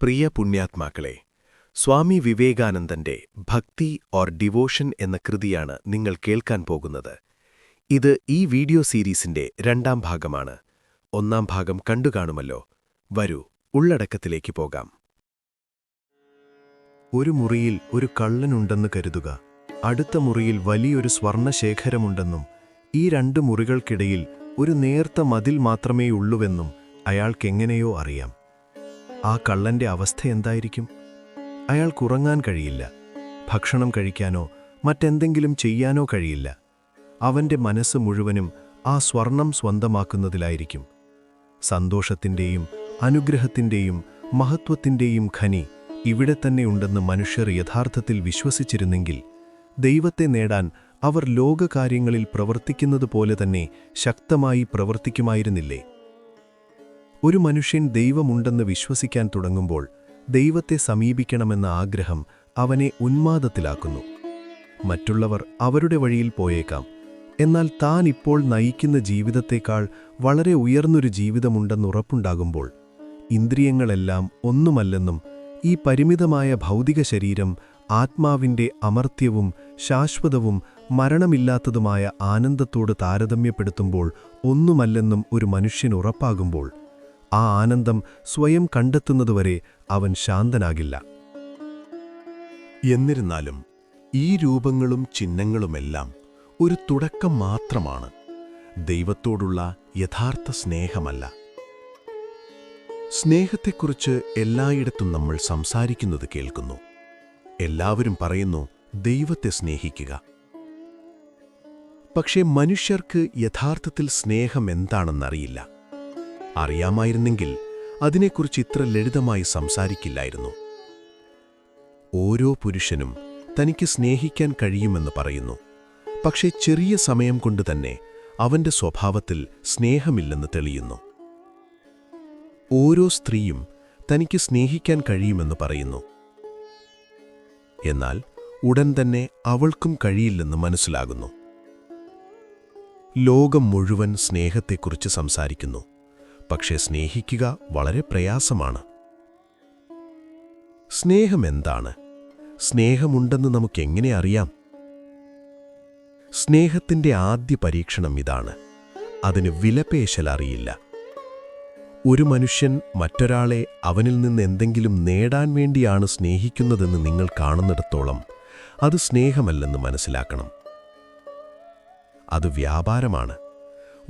പ്രിയ പുണ്യാത്മാക്കളെ സ്വാമി വിവേകാനന്ദന്റെ ഭക്തി or devotion എന്ന കൃതിയാണ് നിങ്ങൾ കേൾക്കാൻ പോകുന്നത്. ഇത് ഈ വീഡിയോ സീരീസിന്റെ രണ്ടാം ഭാഗമാണ്. ഒന്നാം ഭാഗം കണ്ടുകാണുമല്ലോ വരൂ ഉള്ളടക്കത്തിലേക്ക് പോകാം. ഒരു മുറിയിൽ ഒരു കള്ളനുണ്ടെന്ന് കരുതുക. അടുത്ത മുറിയിൽ വലിയൊരു സ്വർണശേഖരമുണ്ടെന്നും ഈ രണ്ട് മുറികൾക്കിടയിൽ ഒരു നേർത്ത മതിൽ മാത്രമേയുള്ളൂവെന്നും അയാൾക്കെങ്ങനെയോ അറിയാം. ആ കള്ളന്റെ അവസ്ഥ എന്തായിരിക്കും? അയാൾക്കുറങ്ങാൻ കഴിയില്ല. ഭക്ഷണം കഴിക്കാനോ മറ്റെന്തെങ്കിലും ചെയ്യാനോ കഴിയില്ല. അവന്റെ മനസ്സ് മുഴുവനും ആ സ്വർണം സ്വന്തമാക്കുന്നതിലായിരിക്കും. സന്തോഷത്തിന്റെയും അനുഗ്രഹത്തിന്റെയും മഹത്വത്തിന്റെയും ഖനി ഇവിടെ തന്നെ ഉണ്ടെന്ന് മനുഷ്യർ യഥാർത്ഥത്തിൽ വിശ്വസിച്ചിരുന്നെങ്കിൽ ദൈവത്തെ നേടാൻ അവർ ലോകകാര്യങ്ങളിൽ പ്രവർത്തിക്കുന്നതുപോലെ തന്നെ ശക്തമായി പ്രവർത്തിക്കുമായിരുന്നില്ലേ? ഒരു മനുഷ്യൻ ദൈവമുണ്ടെന്ന് വിശ്വസിക്കാൻ തുടങ്ങുമ്പോൾ ദൈവത്തെ സമീപിക്കണമെന്ന ആഗ്രഹം അവനെ ഉന്മാദത്തിലാക്കുന്നു. മറ്റുള്ളവർ അവരുടെ വഴിയിൽ പോയേക്കാം. എന്നാൽ താൻ ഇപ്പോൾ നയിക്കുന്ന ജീവിതത്തേക്കാൾ വളരെ ഉയർന്നൊരു ജീവിതമുണ്ടെന്നുറപ്പുണ്ടാകുമ്പോൾ ഇന്ദ്രിയങ്ങളെല്ലാം ഒന്നുമല്ലെന്നും ഈ പരിമിതമായ ഭൗതിക ശരീരം ആത്മാവിന്റെ അമർത്യവും ശാശ്വതവും മരണമില്ലാത്തതുമായ ആനന്ദത്തോട് താരതമ്യപ്പെടുത്തുമ്പോൾ ഒന്നുമല്ലെന്നും ഒരു മനുഷ്യൻ ഉറപ്പാകുമ്പോൾ ആ ആനന്ദം സ്വയം കണ്ടെത്തുന്നതുവരെ അവൻ ശാന്തനാകില്ല. എന്നിരുന്നാലും ഈ രൂപങ്ങളും ചിഹ്നങ്ങളുമെല്ലാം ഒരു തുടക്കം മാത്രമാണ്. ദൈവത്തോടുള്ള യഥാർത്ഥ സ്നേഹമല്ല. സ്നേഹത്തെക്കുറിച്ച് എല്ലായിടത്തും നമ്മൾ സംസാരിക്കുന്നത് കേൾക്കുന്നു. എല്ലാവരും പറയുന്നു ദൈവത്തെ സ്നേഹിക്കുക. പക്ഷേ മനുഷ്യർക്ക് യഥാർത്ഥത്തിൽ സ്നേഹം എന്താണെന്നറിയില്ല. അറിയാമായിരുന്നെങ്കിൽ അതിനെക്കുറിച്ച് ഇത്ര ലളിതമായി സംസാരിക്കില്ലായിരുന്നു. ഓരോ പുരുഷനും തനിക്ക് സ്നേഹിക്കാൻ കഴിയുമെന്ന് പറയുന്നു. പക്ഷേ ചെറിയ സമയം കൊണ്ട് തന്നെ അവന്റെ സ്വഭാവത്തിൽ സ്നേഹമില്ലെന്ന് തെളിയുന്നു. ഓരോ സ്ത്രീയും തനിക്ക് സ്നേഹിക്കാൻ കഴിയുമെന്ന് പറയുന്നു. എന്നാൽ ഉടൻ തന്നെ അവൾക്കും കഴിയില്ലെന്ന് മനസ്സിലാകുന്നു. ലോകം മുഴുവൻ സ്നേഹത്തെക്കുറിച്ച് സംസാരിക്കുന്നു. പക്ഷേ സ്നേഹിക്കുക വളരെ പ്രയാസമാണ്. സ്നേഹം എന്താണ് സ്നേഹമുണ്ടെന്ന് നമുക്കെങ്ങനെ അറിയാം? സ്നേഹത്തിന്റെ ആദ്യ പരീക്ഷണം ഇതാണ്. അതിന് വിലപേശൽ അറിയില്ല. ഒരു മനുഷ്യൻ മറ്റൊരാളെ അവനിൽ നിന്ന് എന്തെങ്കിലും നേടാൻ വേണ്ടിയാണ് സ്നേഹിക്കുന്നതെന്ന് നിങ്ങൾ കാണുന്നിടത്തോളം അത് സ്നേഹമല്ലെന്ന് മനസ്സിലാക്കണം. അത് വ്യാപാരമാണ്.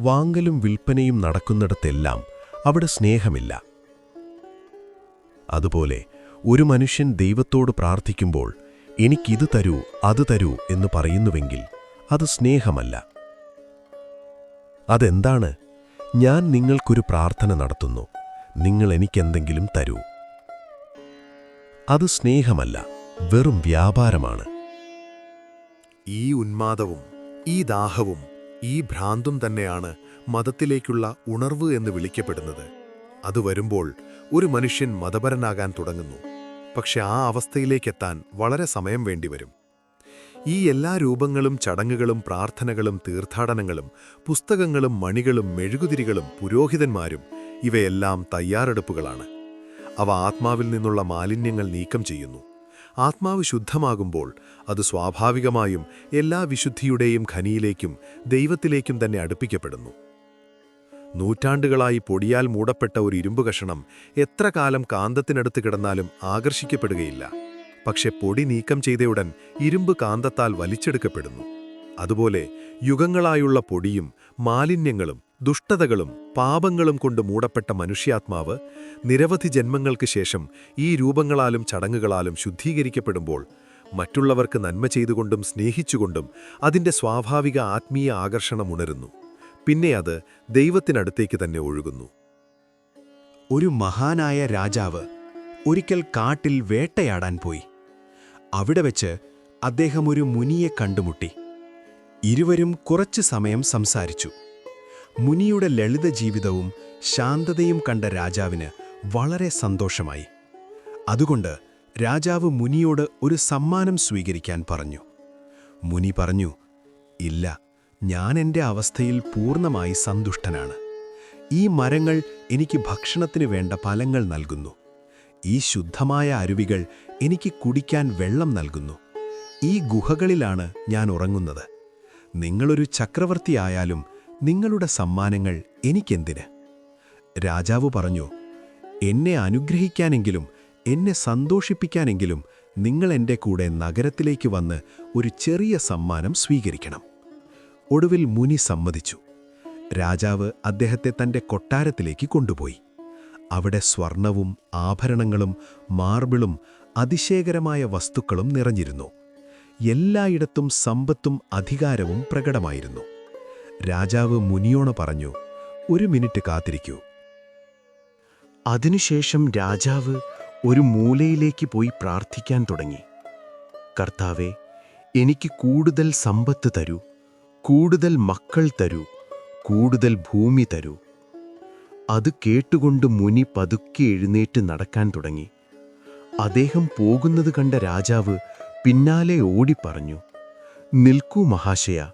വാങ്ങലും വിൽപ്പനയും നടക്കുന്നിടത്തെല്ലാം അവിടെ സ്നേഹമില്ല. അതുപോലെ ഒരു മനുഷ്യൻ ദൈവത്തോട് പ്രാർത്ഥിക്കുമ്പോൾ എനിക്കിത് തരൂ അത് തരൂ എന്ന് പറയുന്നുവെങ്കിൽ അത് സ്നേഹമല്ല. അതെന്താണ്? ഞാൻ നിങ്ങൾക്കൊരു പ്രാർത്ഥന നടത്തുന്നു. നിങ്ങൾ എനിക്കെന്തെങ്കിലും തരൂ. അത് സ്നേഹമല്ല വെറും വ്യാപാരമാണ്. ഈ ഉന്മാദവും ഈ ദാഹവും ഈ ഭ്രാന്തും തന്നെയാണ് മതത്തിലേക്കുള്ള ഉണർവ് എന്ന് വിളിക്കപ്പെടുന്നത്. അത് വരുമ്പോൾ ഒരു മനുഷ്യൻ മതപരനാകാൻ തുടങ്ങുന്നു. പക്ഷെ ആ അവസ്ഥയിലേക്കെത്താൻ വളരെ സമയം വേണ്ടിവരും. ഈ എല്ലാ രൂപങ്ങളും ചടങ്ങുകളും പ്രാർത്ഥനകളും തീർത്ഥാടനങ്ങളും പുസ്തകങ്ങളും മണികളും മെഴുകുതിരികളും പുരോഹിതന്മാരും ഇവയെല്ലാം തയ്യാറെടുപ്പുകളാണ്. അവ ആത്മാവിൽ നിന്നുള്ള മാലിന്യങ്ങൾ നീക്കം ചെയ്യുന്നു. ആത്മാവ് ശുദ്ധമാകുമ്പോൾ അത് സ്വാഭാവികമായും എല്ലാ വിശുദ്ധിയുടെയും ഖനിയിലേക്കും ദൈവത്തിലേക്കും തന്നെ അടുപ്പിക്കപ്പെടുന്നു. നൂറ്റാണ്ടുകളായി പൊടിയാൽ മൂടപ്പെട്ട ഒരു ഇരുമ്പ് കഷണം എത്ര കാലം കാന്തത്തിനടുത്ത് കിടന്നാലും ആകർഷിക്കപ്പെടുകയില്ല. പക്ഷെ പൊടി നീക്കം ചെയ്തയുടൻ ഇരുമ്പ് കാന്തത്താൽ വലിച്ചെടുക്കപ്പെടുന്നു. അതുപോലെ യുഗങ്ങളായുള്ള പൊടിയും മാലിന്യങ്ങളും ദുഷ്ടതകളും പാപങ്ങളും കൊണ്ട് മൂടപ്പെട്ട മനുഷ്യാത്മാവ് നിരവധി ജന്മങ്ങൾക്ക് ശേഷം ഈ രൂപങ്ങളാലും ചടങ്ങുകളാലും ശുദ്ധീകരിക്കപ്പെടുമ്പോൾ മറ്റുള്ളവർക്ക് നന്മ ചെയ്തുകൊണ്ടും സ്നേഹിച്ചുകൊണ്ടും അതിന്റെ സ്വാഭാവിക ആത്മീയ ആകർഷണം ഉണരുന്നു. പിന്നെ അത് ദൈവത്തിനടുത്തേക്ക് തന്നെ ഒഴുകുന്നു. ഒരു മഹാനായ രാജാവ് ഒരിക്കൽ കാട്ടിൽ വേട്ടയാടാൻ പോയി. അവിടെ വെച്ച് അദ്ദേഹം ഒരു മുനിയെ കണ്ടുമുട്ടി. ഇരുവരും കുറച്ചു സമയം സംസാരിച്ചു. മുനിയുടെ ലളിത ജീവിതവും ശാന്തതയും കണ്ട രാജാവിന് വളരെ സന്തോഷമായി. അതുകൊണ്ട് രാജാവ് മുനിയോട് ഒരു സമ്മാനം സ്വീകരിക്കാൻ പറഞ്ഞു. മുനി പറഞ്ഞു ഇല്ല ഞാൻ എന്റെ അവസ്ഥയിൽ പൂർണമായി സന്തുഷ്ടനാണ്. ഈ മരങ്ങൾ എനിക്ക് ഭക്ഷണത്തിന് വേണ്ട ഫലങ്ങൾ നൽകുന്നു. ഈ ശുദ്ധമായ അരുവികൾ എനിക്ക് കുടിക്കാൻ വെള്ളം നൽകുന്നു. ഈ ഗുഹകളിലാണ് ഞാൻ ഉറങ്ങുന്നത്. നിങ്ങളൊരു ചക്രവർത്തിയായാലും നിങ്ങളുടെ സമ്മാനങ്ങൾ എനിക്കെന്തിന്? രാജാവ് പറഞ്ഞു എന്നെ അനുഗ്രഹിക്കാനെങ്കിലും എന്നെ സന്തോഷിപ്പിക്കാനെങ്കിലും നിങ്ങൾ എന്റെ കൂടെ നഗരത്തിലേക്ക് വന്ന് ഒരു ചെറിയ സമ്മാനം സ്വീകരിക്കണം. ഒടുവിൽ മുനി സമ്മതിച്ചു. രാജാവ് അദ്ദേഹത്തെ തന്റെ കൊട്ടാരത്തിലേക്ക് കൊണ്ടുപോയി. അവിടെ സ്വർണവും ആഭരണങ്ങളും മാർബിളും അതിശയകരമായ വസ്തുക്കളും നിറഞ്ഞിരുന്നു. എല്ലായിടത്തും സമ്പത്തും അധികാരവും പ്രകടമായിരുന്നു. രാജാവ് മുനിയോണ പറഞ്ഞു ഒരു മിനിറ്റ് കാത്തിരിക്കൂ. അതിനുശേഷം രാജാവ് ഒരു മൂലയിലേക്ക് പോയി പ്രാർത്ഥിക്കാൻ തുടങ്ങി. കർത്താവെ എനിക്ക് കൂടുതൽ സമ്പത്ത് തരൂ കൂടുതൽ മക്കൾ തരൂ കൂടുതൽ ഭൂമി തരൂ. അത് കേട്ടുകൊണ്ട് മുനി പതുക്കെ എഴുന്നേറ്റ് നടക്കാൻ തുടങ്ങി. അദ്ദേഹം പോകുന്നത് കണ്ട രാജാവ് പിന്നാലെ ഓടിപ്പറഞ്ഞു നിൽക്കൂ മഹാശയ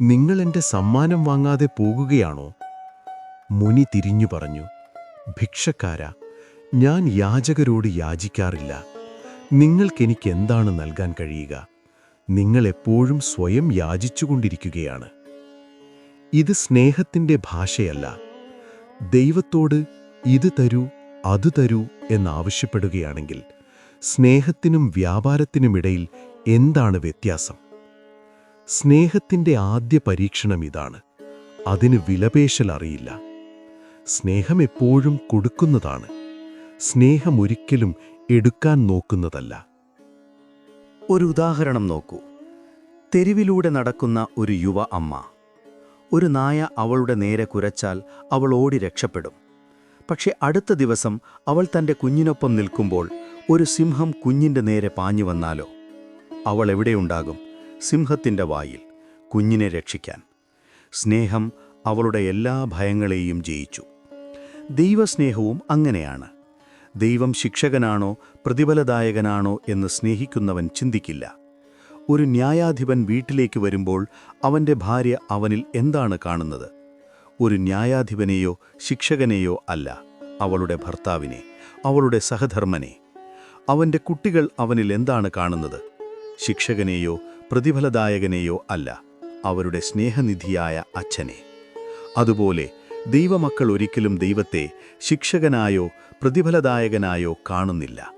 നിങ്ങൾ എന്റെ സമ്മാനം വാങ്ങാതെ പോകുകയാണോ? മുനി തിരിഞ്ഞു പറഞ്ഞു ഭിക്ഷക്കാര ഞാൻ യാചകരോട് യാചിക്കാറില്ല. നിങ്ങൾക്കെനിക്ക് എന്താണ് നൽകാൻ കഴിയുക? നിങ്ങൾ എപ്പോഴും സ്വയം യാചിച്ചുകൊണ്ടിരിക്കുകയാണ്. ഇത് സ്നേഹത്തിന്റെ ഭാഷയല്ല. ദൈവത്തോട് ഇത് തരൂ അത് തരൂ എന്നാവശ്യപ്പെടുകയാണെങ്കിൽ സ്നേഹത്തിനും വ്യാപാരത്തിനുമിടയിൽ എന്താണ് വ്യത്യാസം? സ്നേഹത്തിന്റെ ആദ്യ പരീക്ഷണം ഇതാണ്. അതിന് വിലപേശൽ അറിയില്ല. സ്നേഹം എപ്പോഴും കൊടുക്കുന്നതാണ്. സ്നേഹം ഒരിക്കലും എടുക്കാൻ നോക്കുന്നതല്ല. ഒരു ഉദാഹരണം നോക്കൂ. തെരുവിലൂടെ നടക്കുന്ന ഒരു യുവ അമ്മ. ഒരു നായ അവളുടെ നേരെ കുരച്ചാൽ അവൾ ഓടി രക്ഷപ്പെടും. പക്ഷെ അടുത്ത ദിവസം അവൾ തന്റെ കുഞ്ഞിനൊപ്പം നിൽക്കുമ്പോൾ ഒരു സിംഹം കുഞ്ഞിന്റെ നേരെ പാഞ്ഞു വന്നാലോ? അവൾ എവിടെയുണ്ടാകും സിംഹത്തിന്റെ വായിൽ കുഞ്ഞിനെ രക്ഷിക്കാൻ. സ്നേഹം അവളുടെ എല്ലാ ഭയങ്ങളെയും ജയിച്ചു. ദൈവസ്നേഹവും അങ്ങനെയാണ്. ദൈവം ശിക്ഷകനാണോ പ്രതിഫലദായകനാണോ എന്ന് സ്നേഹിക്കുന്നവൻ ചിന്തിക്കില്ല. ഒരു ന്യായാധിപൻ വീട്ടിലേക്ക് വരുമ്പോൾ അവന്റെ ഭാര്യ അവനിൽ എന്താണ് കാണുന്നത്? ഒരു ന്യായാധിപനെയോ ശിക്ഷകനെയോ അല്ല അവളുടെ ഭർത്താവിനെ അവളുടെ സഹധർമ്മനെ. അവന്റെ കുട്ടികൾ അവനിൽ എന്താണ് കാണുന്നത്? ശിക്ഷകനെയോ പ്രതിഫലദായകനെയോ അല്ല അവരുടെ സ്നേഹനിധിയായ അച്ഛനെ. അതുപോലെ ദൈവമക്കൾ ഒരിക്കലും ദൈവത്തെ ശിക്ഷകനായോ പ്രതിഫലദായകനായോ കാണുന്നില്ല.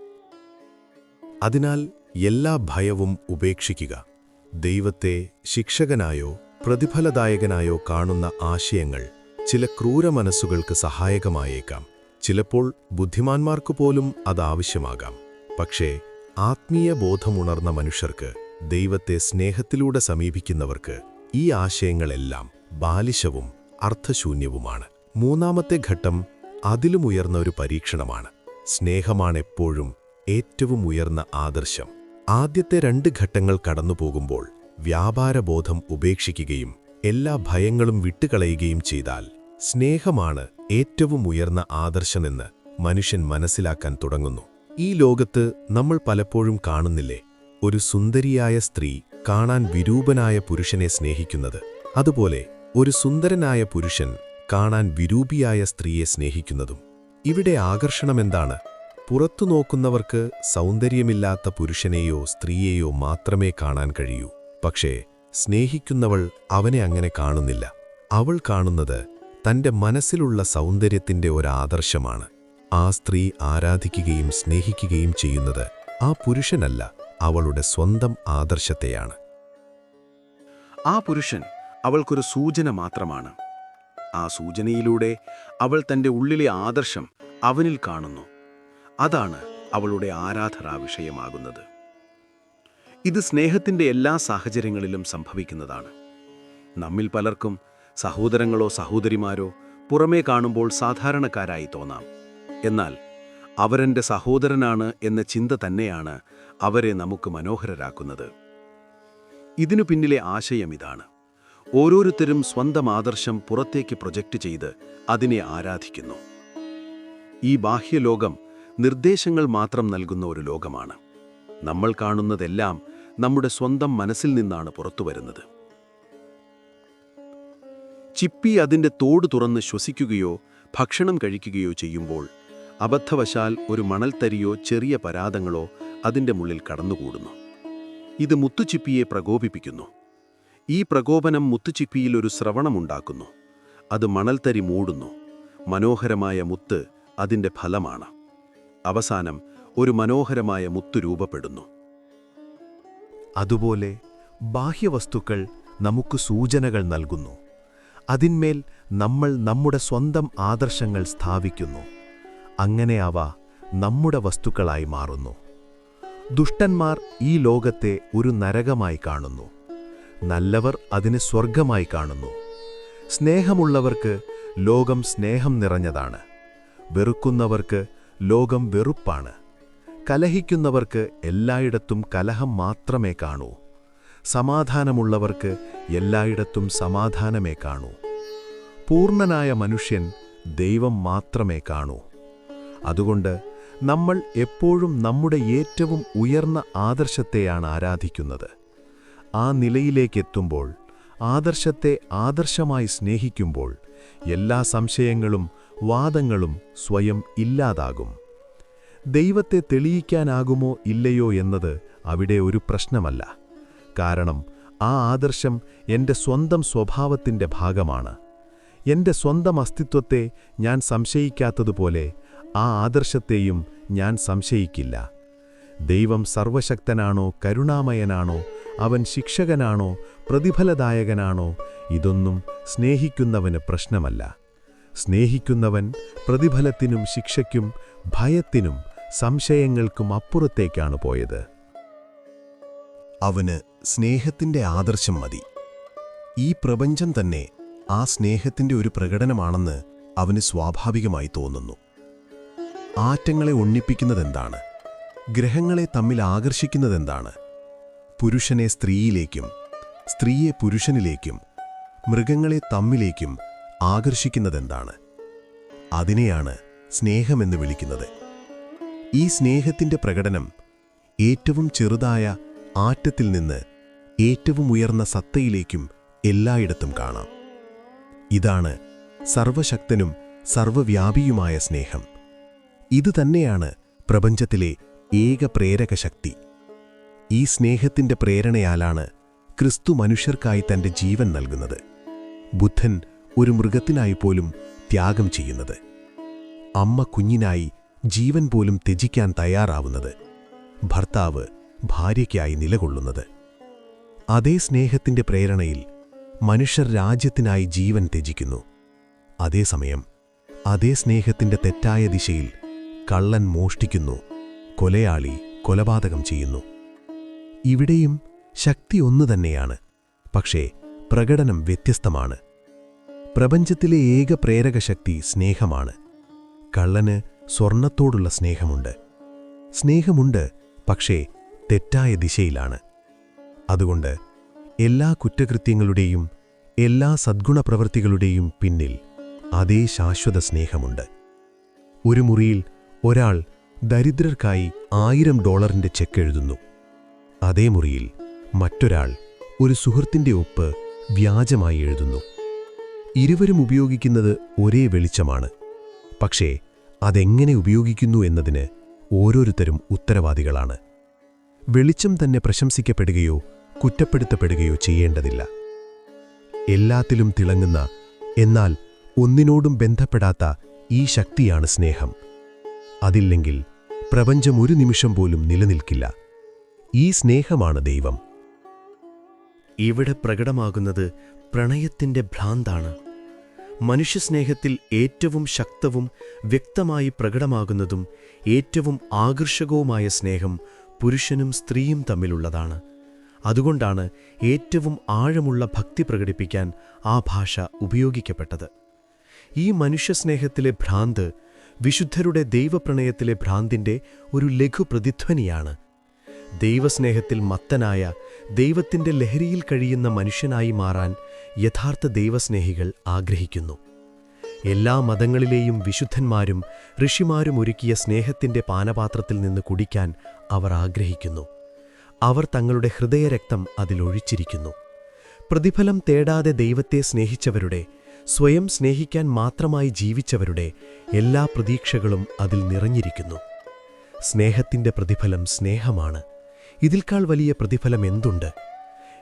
അതിനാൽ എല്ലാ ഭയവും ഉപേക്ഷിക്കുക ദൈവത്തെ ശിക്ഷകനായോ പ്രതിഫലദായകനായോ കാണുന്ന ആശയങ്ങൾ ചില ക്രൂര മനസ്സുകൾക്ക് സഹായകമായേക്കാം. ചിലപ്പോൾ ബുദ്ധിമാന്മാർക്കു പോലും അതാവശ്യമാകാം പക്ഷേ ആത്മീയ ബോധമുണർന്ന മനുഷ്യർക്ക് ദൈവത്തെ സ്നേഹത്തിലൂടെ സമീപിക്കുന്നവർക്ക് ഈ ആശയങ്ങളെല്ലാം ബാലിശവും അർത്ഥശൂന്യവുമാണ്. മൂന്നാമത്തെ ഘട്ടം അതിലും ഉയർന്ന ഒരു പരീക്ഷണമാണ്. സ്നേഹമാണ് എപ്പോഴും ഏറ്റവും ഉയർന്ന ആദർശം. ആദ്യത്തെ രണ്ട് ഘട്ടങ്ങൾ കടന്നുപോകുമ്പോൾ വ്യാപാരബോധം ഉപേക്ഷിക്കുകയും എല്ലാ ഭയങ്ങളും വിട്ടുകളയുകയും ചെയ്താൽ സ്നേഹമാണ് ഏറ്റവും ഉയർന്ന ആദർശമെന്ന് മനുഷ്യൻ മനസ്സിലാക്കാൻ തുടങ്ങുന്നു. ഈ ലോകത്ത് നമ്മൾ പലപ്പോഴും കാണുന്നില്ലേ? ഒരു സുന്ദരിയായ സ്ത്രീ കാണാൻ വിരൂപനായ പുരുഷനെ സ്നേഹിക്കുന്നത്. അതുപോലെ ഒരു സുന്ദരനായ പുരുഷൻ കാണാൻ വിരൂപിയായ സ്ത്രീയെ സ്നേഹിക്കുന്നതും. ഇവിടെ ആകർഷണമെന്താണ്? പുറത്തു നോക്കുന്നവർക്ക് സൗന്ദര്യമില്ലാത്ത പുരുഷനെയോ സ്ത്രീയെയോ മാത്രമേ കാണാൻ കഴിയൂ. പക്ഷേ സ്നേഹിക്കുന്നവൾ അവനെ അങ്ങനെ കാണുന്നില്ല. അവൾ കാണുന്നത് തന്റെ മനസ്സിലുള്ള സൗന്ദര്യത്തിന്റെ ഒരാദർശമാണ്. ആ സ്ത്രീ ആരാധിക്കുകയും സ്നേഹിക്കുകയും ചെയ്യുന്നത് ആ പുരുഷനല്ല. അവളുടെ സ്വന്തം ആദർശത്തെയാണ്. ആ പുരുഷൻ അവൾക്കൊരു സൂചന മാത്രമാണ്. ആ സൂചനയിലൂടെ അവൾ തന്റെ ഉള്ളിലെ ആദർശം അവനിൽ കാണുന്നു. അതാണ് അവളുടെ ആരാധനാ വിഷയമാകുന്നത്. ഇത് സ്നേഹത്തിന്റെ എല്ലാ സാഹചര്യങ്ങളിലും സംഭവിക്കുന്നതാണ്. നമ്മിൽ പലർക്കും സഹോദരങ്ങളോ സഹോദരിമാരോ പുറമേ കാണുമ്പോൾ സാധാരണക്കാരായി തോന്നാം. എന്നാൽ അവരെന്റെ സഹോദരനാണ് എന്ന ചിന്ത തന്നെയാണ് അവരെ നമുക്ക് മനോഹരരാക്കുന്നത്. ഇതിനു പിന്നിലെ ആശയം ഇതാണ്. ഓരോരുത്തരും സ്വന്തം ആദർശം പുറത്തേക്ക് പ്രൊജക്റ്റ് ചെയ്ത് അതിനെ ആരാധിക്കുന്നു. ഈ ബാഹ്യലോകം നിർദ്ദേശങ്ങൾ മാത്രം നൽകുന്ന ഒരു ലോകമാണ്. നമ്മൾ കാണുന്നതെല്ലാം നമ്മുടെ സ്വന്തം മനസ്സിൽ നിന്നാണ് പുറത്തുവരുന്നത് ചിപ്പി അതിന്റെ തോട് തുറന്ന് ശ്വസിക്കുകയോ ഭക്ഷണം കഴിക്കുകയോ ചെയ്യുമ്പോൾ അബദ്ധവശാൽ ഒരു മണൽത്തരിയോ ചെറിയ പരാതങ്ങളോ അതിന്റെ മുള്ളിൽ കടന്നുകൂടുന്നു. ഇത് മുത്തുച്ചിപ്പിയെ പ്രകോപിപ്പിക്കുന്നു. ഈ പ്രകോപനം മുത്തുച്ചിപ്പിയിൽ ഒരു ശ്രവണമുണ്ടാക്കുന്നു. അത് മണൽത്തരി മൂടുന്നു. മനോഹരമായ മുത്ത് അതിന്റെ ഫലമാണ്. അവസാനം ഒരു മനോഹരമായ മുത്തു രൂപപ്പെടുന്നു. അതുപോലെ ബാഹ്യവസ്തുക്കൾ നമുക്ക് സൂചനകൾ നൽകുന്നു. അതിന്മേൽ നമ്മൾ നമ്മുടെ സ്വന്തം ആദർശങ്ങൾ സ്ഥാപിക്കുന്നു. അങ്ങനെ അവ നമ്മുടെ വസ്തുക്കളായി മാറുന്നു. ദുഷ്ടന്മാർ ഈ ലോകത്തെ ഒരു നരകമായി കാണുന്നു. നല്ലവർ അതിനെ സ്വർഗമായി കാണുന്നു. സ്നേഹമുള്ളവർക്ക് ലോകം സ്നേഹം നിറഞ്ഞതാണ്. വെറുക്കുന്നവർക്ക് ലോകം വെറുപ്പാണ്. കലഹിക്കുന്നവർക്ക് എല്ലായിടത്തും കലഹം മാത്രമേ കാണൂ. സമാധാനമുള്ളവർക്ക് എല്ലായിടത്തും സമാധാനമേ കാണൂ. പൂർണനായ മനുഷ്യൻ ദൈവം മാത്രമേ കാണൂ. അതുകൊണ്ട് നമ്മൾ എപ്പോഴും നമ്മുടെ ഏറ്റവും ഉയർന്ന ആദർശത്തെയാണ് ആരാധിക്കുന്നത്. ആ നിലയിലേക്കെത്തുമ്പോൾ ആദർശത്തെ ആദർശമായി സ്നേഹിക്കുമ്പോൾ എല്ലാ സംശയങ്ങളും വാദങ്ങളും സ്വയം ഇല്ലാതാകും. ദൈവത്തെ തെളിയിക്കാനാകുമോ ഇല്ലയോ എന്നത് അവിടെ ഒരു പ്രശ്നമല്ല. കാരണം ആ ആദർശം എന്റെ സ്വന്തം സ്വഭാവത്തിന്റെ ഭാഗമാണ്. എന്റെ സ്വന്തം അസ്തിത്വത്തെ ഞാൻ സംശയിക്കാത്തതുപോലെ ആ ആദർശത്തെയും ഞാൻ സംശയിക്കില്ല. ദൈവം സർവശക്തനാണോ കരുണാമയനാണോ അവൻ ശിക്ഷകനാണോ പ്രതിഫലദായകനാണോ ഇതൊന്നും സ്നേഹിക്കുന്നവന് പ്രശ്നമല്ല. സ്നേഹിക്കുന്നവൻ പ്രതിഫലത്തിനും ശിക്ഷയ്ക്കും ഭയത്തിനും സംശയങ്ങൾക്കും അപ്പുറത്തേക്കാണ് പോയത്. അവന് സ്നേഹത്തിന്റെ ആദർശം മതി. ഈ പ്രപഞ്ചം തന്നെ ആ സ്നേഹത്തിന്റെ ഒരു പ്രകടനമാണെന്ന് അവന് സ്വാഭാവികമായി തോന്നുന്നു. ആറ്റങ്ങളെ ഒന്നിപ്പിക്കുന്നതെന്താണ്? ഗ്രഹങ്ങളെ തമ്മിൽ ആകർഷിക്കുന്നതെന്താണ്? പുരുഷനെ സ്ത്രീയിലേക്കും സ്ത്രീയെ പുരുഷനിലേക്കും മൃഗങ്ങളെ തമ്മിലേക്കും ആകർഷിക്കുന്നതെന്താണ്? അതിനെയാണ് സ്നേഹമെന്ന് വിളിക്കുന്നത്. ഈ സ്നേഹത്തിന്റെ പ്രകടനം ഏറ്റവും ചെറുതായ ആറ്റത്തിൽ നിന്ന് ഏറ്റവും ഉയർന്ന സത്തയിലേക്കും എല്ലായിടത്തും കാണാം. ഇതാണ് സർവശക്തനും സർവവ്യാപിയുമായ സ്നേഹം. ഇത് തന്നെയാണ് പ്രപഞ്ചത്തിലെ ഏക പ്രേരക ശക്തി. ഈ സ്നേഹത്തിന്റെ പ്രേരണയാലാണ് ക്രിസ്തു മനുഷ്യർക്കായി തന്റെ ജീവൻ നൽകുന്നത്. ബുദ്ധൻ ഒരു മൃഗത്തിനായി പോലും ത്യാഗം ചെയ്യുന്നത്. അമ്മ കുഞ്ഞിനായി ജീവൻ പോലും ത്യജിക്കാൻ തയ്യാറാവുന്നത്. ഭർത്താവ് ഭാര്യയ്ക്കായി നിലകൊള്ളുന്നത്. അതേ സ്നേഹത്തിന്റെ പ്രേരണയിൽ മനുഷ്യർ രാജ്യത്തിനായി ജീവൻ ത്യജിക്കുന്നു. അതേസമയം അതേ സ്നേഹത്തിന്റെ തെറ്റായ ദിശയിൽ കള്ളൻ മോഷ്ടിക്കുന്നു കൊലയാളി കൊലപാതകം ചെയ്യുന്നു. ഇവിടെയും ശക്തി ഒന്നു തന്നെയാണ് പക്ഷേ പ്രകടനം വ്യത്യസ്തമാണ്. പ്രപഞ്ചത്തിലെ ഏക പ്രേരക ശക്തി സ്നേഹമാണ്. കള്ളന് സ്വർണത്തോടുള്ള സ്നേഹമുണ്ട്. സ്നേഹമുണ്ട് പക്ഷേ തെറ്റായ ദിശയിലാണ്. അതുകൊണ്ട് എല്ലാ കുറ്റകൃത്യങ്ങളുടെയും എല്ലാ സദ്ഗുണപ്രവൃത്തികളുടെയും പിന്നിൽ അതേ ശാശ്വത സ്നേഹമുണ്ട്. ഒരു മുറിയിൽ ഒരാൾ ദരിദ്രർക്കായി ആയിരം ഡോളറിന്റെ ചെക്ക് എഴുതുന്നു. അതേ മുറിയിൽ മറ്റൊരാൾ ഒരു സുഹൃത്തിന്റെ ഒപ്പ് വ്യാജമായി എഴുതുന്നു. ഇരുവരും ഉപയോഗിക്കുന്നത് ഒരേ വെളിച്ചമാണ്. പക്ഷേ അതെങ്ങനെ ഉപയോഗിക്കുന്നു എന്നതിന് ഓരോരുത്തരും ഉത്തരവാദികളാണ്. വെളിച്ചം തന്നെ പ്രശംസിക്കപ്പെടുകയോ കുറ്റപ്പെടുത്തപ്പെടുകയോ ചെയ്യേണ്ടതില്ല. എല്ലാത്തിലും തിളങ്ങുന്ന എന്നാൽ ഒന്നിനോടും ബന്ധപ്പെടാത്ത ഈ ശക്തിയാണ് സ്നേഹം. അതില്ലെങ്കിൽ പ്രപഞ്ചം ഒരു നിമിഷം പോലും നിലനിൽക്കില്ല. ഈ സ്നേഹമാണ് ദൈവം. ഇവിടെ പ്രകടമാകുന്നത് പ്രണയത്തിന്റെ ഭ്രാന്താണ്. മനുഷ്യസ്നേഹത്തിൽ ഏറ്റവും ശക്തവും വ്യക്തമായി പ്രകടമാകുന്നതും ഏറ്റവും ആകർഷകവുമായ സ്നേഹം പുരുഷനും സ്ത്രീയും തമ്മിലുള്ളതാണ്. അതുകൊണ്ടാണ് ഏറ്റവും ആഴമുള്ള ഭക്തി പ്രകടിപ്പിക്കാൻ ആ ഭാഷ ഉപയോഗിക്കപ്പെട്ടത്. ഈ മനുഷ്യസ്നേഹത്തിലെ ഭ്രാന്ത് വിശുദ്ധരുടെ ദൈവപ്രണയത്തിലെ ഭ്രാന്തിന്റെ ഒരു ലഘു പ്രതിധ്വനിയാണ് ദൈവസ്നേഹത്തിൽ മത്തനായ ദൈവത്തിന്റെ ലഹരിയിൽ കഴിയുന്ന മനുഷ്യനായി മാറാൻ യഥാർത്ഥ ദൈവസ്നേഹികൾ ആഗ്രഹിക്കുന്നു. എല്ലാ മതങ്ങളിലെയും വിശുദ്ധന്മാരും ഋഷിമാരും ഒരുക്കിയ സ്നേഹത്തിന്റെ പാനപാത്രത്തിൽ നിന്ന് കുടിക്കാൻ അവർ ആഗ്രഹിക്കുന്നു. അവർ തങ്ങളുടെ ഹൃദയരക്തം അതിലൊഴിച്ചിരിക്കുന്നു. പ്രതിഫലം തേടാതെ ദൈവത്തെ സ്നേഹിച്ചവരുടെ സ്വയം സ്നേഹിക്കാൻ മാത്രമായി ജീവിച്ചവരുടെ എല്ലാ പ്രതീക്ഷകളും അതിൽ നിറഞ്ഞിരിക്കുന്നു. സ്നേഹത്തിന്റെ പ്രതിഫലം സ്നേഹമാണ്. ഇതിൽക്കാൾ വലിയ പ്രതിഫലം എന്തുണ്ട്?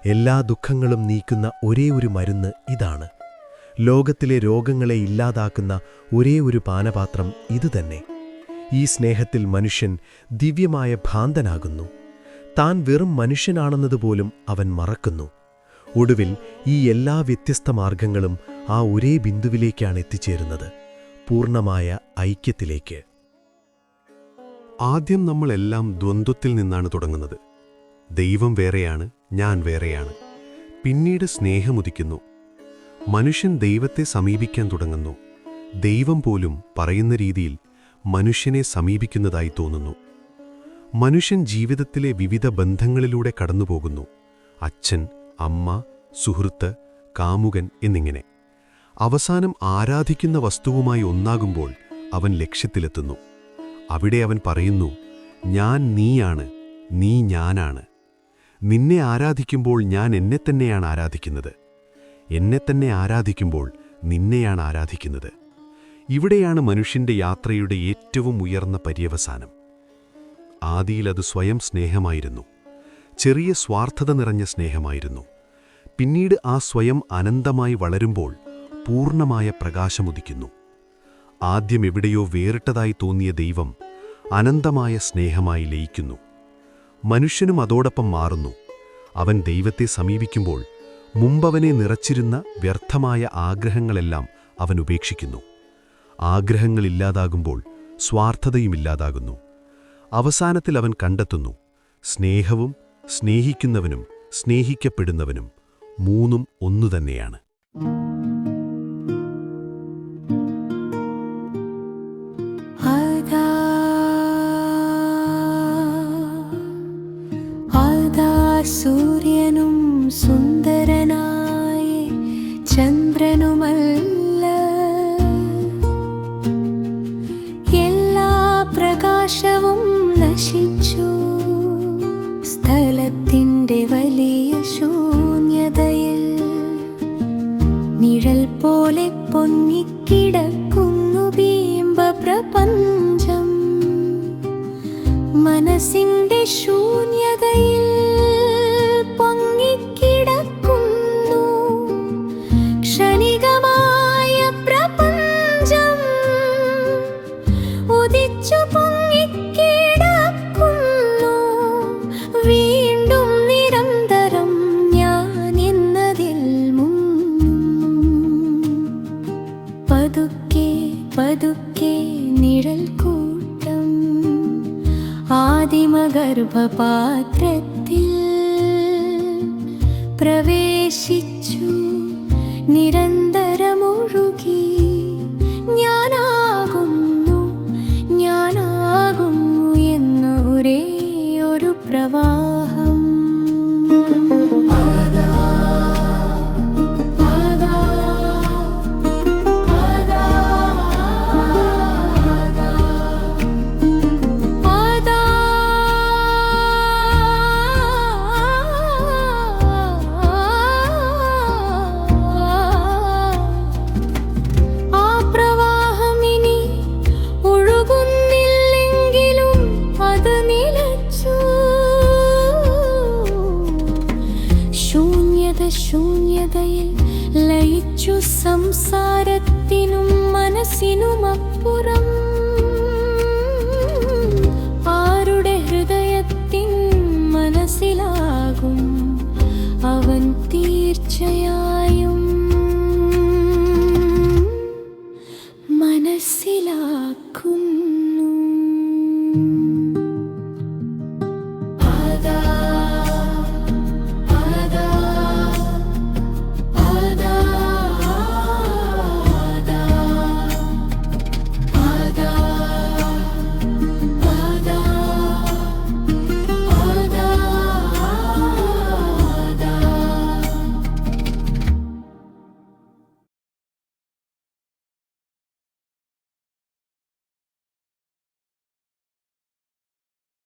എല്ലാ ദുഃഖങ്ങളും നീക്കുന്ന ഒരേ ഒരു മരുന്ന് ഇതാണ്. ലോകത്തിലെ രോഗങ്ങളെ ഇല്ലാതാക്കുന്ന ഒരേ ഒരു പാനപാത്രം ഇതുതന്നെ. ഈ സ്നേഹത്തിൽ മനുഷ്യൻ ദിവ്യമായ ഭ്രാന്തനാകുന്നു. താൻ വെറും മനുഷ്യനാണെന്നതുപോലും അവൻ മറക്കുന്നു. ഒടുവിൽ ഈ എല്ലാ വ്യത്യസ്ത മാർഗങ്ങളും ആ ഒരേ ബിന്ദുവിലേക്കാണ് എത്തിച്ചേരുന്നത് പൂർണമായ ഐക്യത്തിലേക്ക്. ആദ്യം നമ്മളെല്ലാം ദ്വന്ദ്വത്തിൽ നിന്നാണ് തുടങ്ങുന്നത്. ദൈവം വേറെയാണ് ഞാൻ വേറെയാണ്. പിന്നീട് സ്നേഹമുദിക്കുന്നു. മനുഷ്യൻ ദൈവത്തെ സമീപിക്കാൻ തുടങ്ങുന്നു. ദൈവം പോലും പറയുന്ന രീതിയിൽ മനുഷ്യനെ സമീപിക്കുന്നതായി തോന്നുന്നു. മനുഷ്യൻ ജീവിതത്തിലെ വിവിധ ബന്ധങ്ങളിലൂടെ കടന്നുപോകുന്നു. അച്ഛൻ അമ്മ സുഹൃത്ത് കാമുകൻ എന്നിങ്ങനെ. അവസാനം ആരാധിക്കുന്ന വസ്തുവുമായി ഒന്നാകുമ്പോൾ അവൻ ലക്ഷ്യത്തിലെത്തുന്നു. അവിടെ അവൻ പറയുന്നു ഞാൻ നീയാണ് നീ ഞാനാണ്. നിന്നെ ആരാധിക്കുമ്പോൾ ഞാൻ എന്നെ തന്നെയാണ് ആരാധിക്കുന്നത്. എന്നെ തന്നെ ആരാധിക്കുമ്പോൾ നിന്നെയാണ് ആരാധിക്കുന്നത്. ഇവിടെയാണ് മനുഷ്യന്റെ യാത്രയുടെ ഏറ്റവും ഉയർന്ന പര്യവസാനം. ആദിയിൽ അത് സ്വയം സ്നേഹമായിരുന്നു. ചെറിയ സ്വാർത്ഥത നിറഞ്ഞ സ്നേഹമായിരുന്നു. പിന്നീട് ആ സ്വയം അനന്തമായി വളരുമ്പോൾ പൂർണമായ പ്രകാശമുദിക്കുന്നു ആദ്യം എവിടെയോ വേറിട്ടതായി തോന്നിയ ദൈവം അനന്തമായ സ്നേഹമായി ലയിക്കുന്നു. മനുഷ്യനും അതോടൊപ്പം മാറുന്നു. അവൻ ദൈവത്തെ സമീപിക്കുമ്പോൾ മുമ്പവനെ നിറച്ചിരുന്ന വ്യർത്ഥമായ ആഗ്രഹങ്ങളെല്ലാം അവൻ ഉപേക്ഷിക്കുന്നു. ആഗ്രഹങ്ങളില്ലാതാകുമ്പോൾ സ്വാർത്ഥതയുമില്ലാതാകുന്നു അവസാനത്തിൽ അവൻ കണ്ടെത്തുന്നു. സ്നേഹവും സ്നേഹിക്കുന്നവനും സ്നേഹിക്കപ്പെടുന്നവനും മൂന്നും ഒന്നുതന്നെയാണ്. സ്ഥലത്തിന്റെ പതുക്കെ പതുക്കെ നിഴൽ ആദിമഗർഭപാത്രത്തിൽ പ്രവേശിച്ചു. നിരന്തരമൊഴുകി